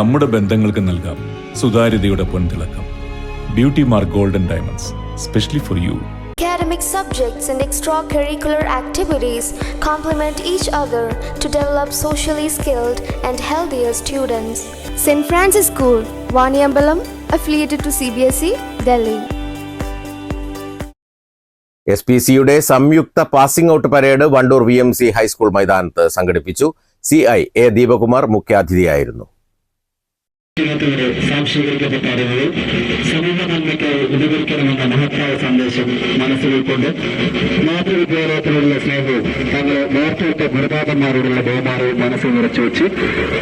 നമ്മുടെ ബന്ധങ്ങൾക്ക് നൽകാം സുതാര്യതയുടെ പൊൻതിളക്കം beauty mark golden diamonds specially for you Academic subjects and extracurricular activities complement each other to develop socially skilled and healthier students. St. Francis School, Vaniambalam, affiliated to CBSE, E, Delhi. S P സിയുടെ സംയുക്ത passing out parade Wandoor V M C high school മൈതാനത്ത് സംഘടിപ്പിച്ചു C I A Deepakumar മുഖ്യാതിഥിയായിരുന്നു ജീവിതത്തിലൂടെ സാക്ഷീകരിക്കപ്പെട്ടിരുന്നത് സമൂഹ നന്മയ്ക്കായി ഉപകരിക്കണമെന്ന മഹത്തായ സന്ദേശം മനസ്സിൽ ഉൾക്കൊണ്ട് മാതൃവിദ്യാലയത്തിലുള്ള സ്നേഹവും തങ്ങളെ വാർത്തയിട്ട ഗുരുനാഥന്മാരോടുള്ള ബഹുമാനവും മനസ്സിൽ നിറച്ചു വെച്ച്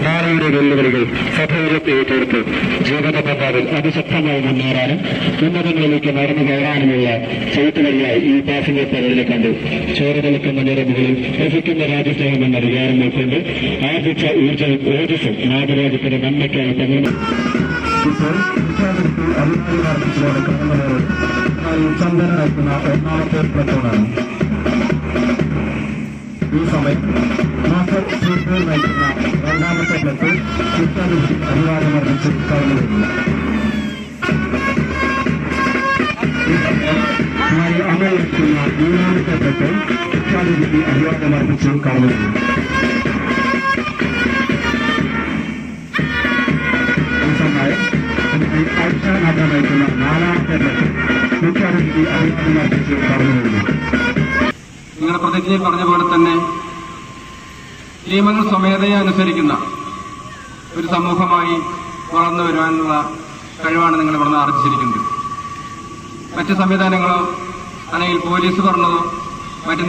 നാളെയുടെ വെല്ലുവിളികൾ സഭയിലേക്ക് ഏറ്റെടുത്ത് ജീവിത പന്താവിൽ അതിശക്തമായി മുന്നേറാനും ഉന്നതങ്ങളിലേക്ക് നടന്നു കയറാനുമുള്ള ചെറുത്തുകളിയായി ഈ പാസിംഗ് പരവിലെ കണ്ടു ചോര നിൽക്കുന്ന രസിക്കുന്ന രാജ്യസ്നേഹം എന്ന വികാരം ഉൾക്കൊണ്ട് ആർജിച്ച ഊർജവും ഓജസ്സും നാഗരാജ്യത്തിന്റെ നന്മയ്ക്കായി പകർന്നു విశ్వాసకు అభివృద్ధి ఆరంభించిన క్రమంలో మరియు చందన రైతున ఎన్నాల పేర్కొంటున్నాను ఈ సమయం మాస్టర్ శ్రీపూర్ రైతున రెండవ సభ్యులకు చిత్తాలు అనివార్యం అర్పించే కావాలి మరియు అమలు చేస్తున్న మూడవ సభ్యులకు చిత్తాలు అనివార్యం అర్పించే కావాలి നിങ്ങളുടെ പ്രതിജ്ഞയിൽ പറഞ്ഞ പോലെ തന്നെ നിയമങ്ങൾ സ്വമേധയെ അനുസരിക്കുന്ന ഒരു സമൂഹമായി വളർന്നു വരുവാനുള്ള കഴിവാണ് നിങ്ങൾ ഇവിടുന്ന് ആർജിച്ചിരിക്കുന്നത്. മറ്റ് സംവിധാനങ്ങളോ അല്ലെങ്കിൽ പോലീസ് പറഞ്ഞതോ മറ്റ്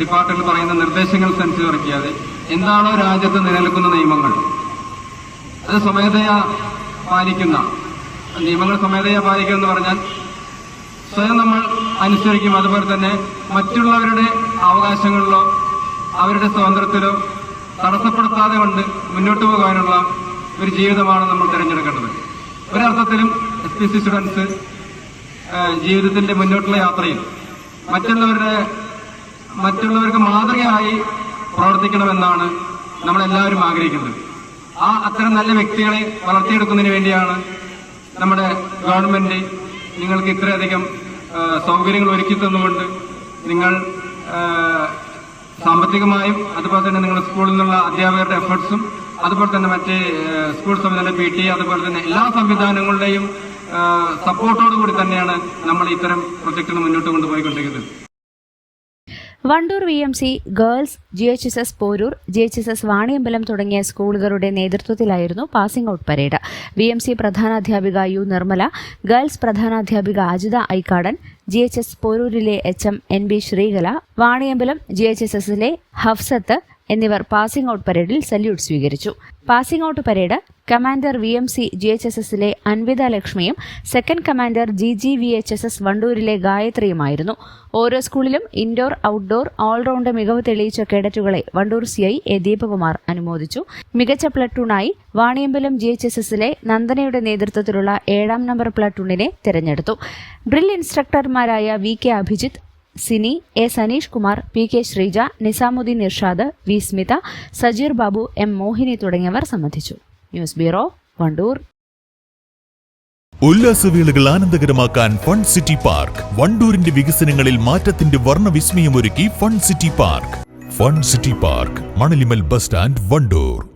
ഡിപ്പാർട്ട്മെന്റ് പറയുന്ന നിർദ്ദേശങ്ങൾ അനുസരിക്കാതെ എന്താണോ രാജ്യത്ത് നിലനിൽക്കുന്ന നിയമങ്ങൾ അത് സ്വമേധയാ പാലിക്കുന്ന നിയമങ്ങൾ സ്വമേധയാ പാലിക്കുക എന്ന് പറഞ്ഞാൽ സ്വയം നമ്മൾ അനുസരിക്കും. അതുപോലെ തന്നെ മറ്റുള്ളവരുടെ അവകാശങ്ങളിലോ അവരുടെ സ്വാതന്ത്ര്യത്തിലോ തടസ്സപ്പെടുത്താതെ കൊണ്ട് മുന്നോട്ട് പോകാനുള്ള ഒരു ജീവിതമാണ് നമ്മൾ തിരഞ്ഞെടുക്കേണ്ടത്. ഒരർത്ഥത്തിലും എസ് പി സി സ്റ്റുഡൻസ് ജീവിതത്തിന്റെ മുന്നോട്ടുള്ള യാത്രയിൽ മറ്റുള്ളവരുടെ മറ്റുള്ളവർക്ക് മാതൃകയായി പ്രവർത്തിക്കണമെന്നാണ് നമ്മളെല്ലാവരും ആഗ്രഹിക്കുന്നത്. ആ അത്തരം നല്ല വ്യക്തികളെ വളർത്തിയെടുക്കുന്നതിന് വേണ്ടിയാണ് നമ്മുടെ ഗവൺമെന്റ് നിങ്ങൾക്ക് ഇത്രയധികം സൗകര്യങ്ങൾ ഒരുക്കി തന്നുകൊണ്ട് നിങ്ങൾ സാമ്പത്തികമായും അതുപോലെ തന്നെ നിങ്ങൾ സ്കൂളിൽ നിന്നുള്ള അധ്യാപകരുടെ എഫേർട്സും അതുപോലെ തന്നെ മറ്റ് സ്കൂൾ സംവിധാനം പി ടി അതുപോലെ തന്നെ എല്ലാ സംവിധാനങ്ങളുടെയും സപ്പോർട്ടോടുകൂടി തന്നെയാണ് നമ്മൾ ഇത്തരം പ്രൊജക്ടുകൾ മുന്നോട്ട് കൊണ്ടുപോയിക്കൊണ്ടിരിക്കുന്നത്. Wandoor V M C girls G H S S Poroor G H S S Vaniyambalam തുടങ്ങിയ സ്കൂളുകളുടെ നേതൃത്വത്തിലായിരുന്നു passing out parade. V M C പ്രധാനാധ്യാപിക U Nirmala girls പ്രധാനാധ്യാപിക Ajitha Aikkadan G H S പോരൂരിലെ H M N B Sreekala Vaniyambalam G H S എസിലെ ഹഫ്സത്ത് എന്നിവർ passing out പരേഡിൽ salute സ്വീകരിച്ചു. Passing out parade commander V M C G H S എസിലെ അൻവിത ലക്ഷ്മിയും second commander G G V H S S വണ്ടൂരിലെ ഗായത്രിയുമായിരുന്നു. ഓരോ സ്കൂളിലും indoor outdoor all round മികവ് തെളിയിച്ച കേഡറ്റുകളെ Wandoor C I A Deepakumar അനുമോദിച്ചു. മികച്ച പ്ലട്ടൂണായി വാണിയമ്പലം ജി എച്ച് എസ് എസിലെ നന്ദനയുടെ നേതൃത്വത്തിലുള്ള ഏഴാം നമ്പർ പ്ലട്ടൂണിനെ തിരഞ്ഞെടുത്തു. Drill ഇൻസ്ട്രക്ടർമാരായ V K Abhijith Sini A Saneesh Kumar P K Sreeja Nizamuddin Irshad V Smitha Sajeer Babu M Mohini തുടങ്ങിയവർ സംബന്ധിച്ചു. News bureau Wandoor. ഉല്ലാസവേളകൾ ആനന്ദകരമാക്കാൻ ഫൺ സിറ്റി പാർക്ക്. വണ്ടൂരിന്റെ വികസനങ്ങളിൽ മാറ്റത്തിന്റെ വർണവിസ്മയമൊരുക്കി fun city park. Fun city park Manalimal bus stand Wandoor.